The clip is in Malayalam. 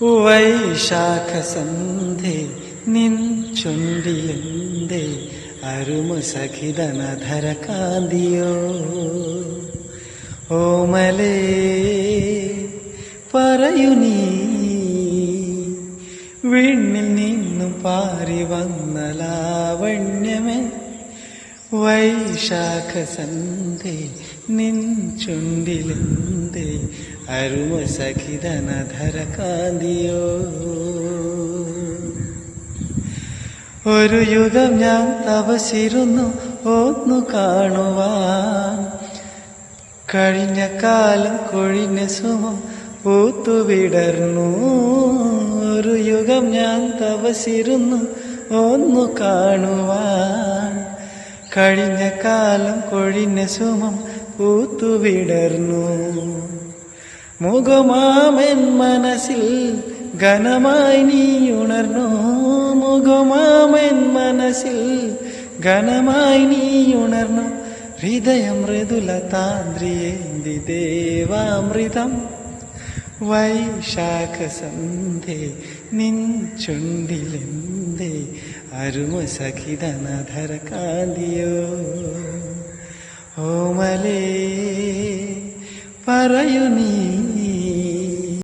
വൈശാഖ സന്ധി നിൻ ചുണ്ടിലെന്തേ അരുമ സഖിതനധര കാന്തിയോ ഓമലേ പറയൂ നീ. വിണ്ണിൽ നിന്നും പാറി വന്ന വൈശാഖ സന്ധി നിൻ ചുണ്ടിലെന്തേ അരുമ സഖിതനധര കാന്തിയോ ഒരു യുഗം ഞാൻ തപസിരുന്നു ഓന്നു കാണുവാൻ. കഴിഞ്ഞ കാലം കൊഴിഞ്ഞ സുമം പൂത്തുവിടർന്നു. ഒരു യുഗം ഞാൻ തപസിരുന്നു ഒന്നു കാണുവാൻ. കഴിഞ്ഞ കാലം കൊഴിഞ്ഞ സുമം പൂത്തുവിടർന്നു. മുഖമാമൻ മനസ്സിൽ ഘനമായി നീ ഉണർന്നു മുഖമാമൻ മനസ്സിൽ ഘനമായി നീ ഉണർന്നു ഹൃദയം മൃദുല താന്ത്രിയേന്തി ദേവാമൃതം. വൈശാഖ സന്ധേ നിൻ ചുണ്ടിലെന്തേ असखिदानाधारकामले परयुनि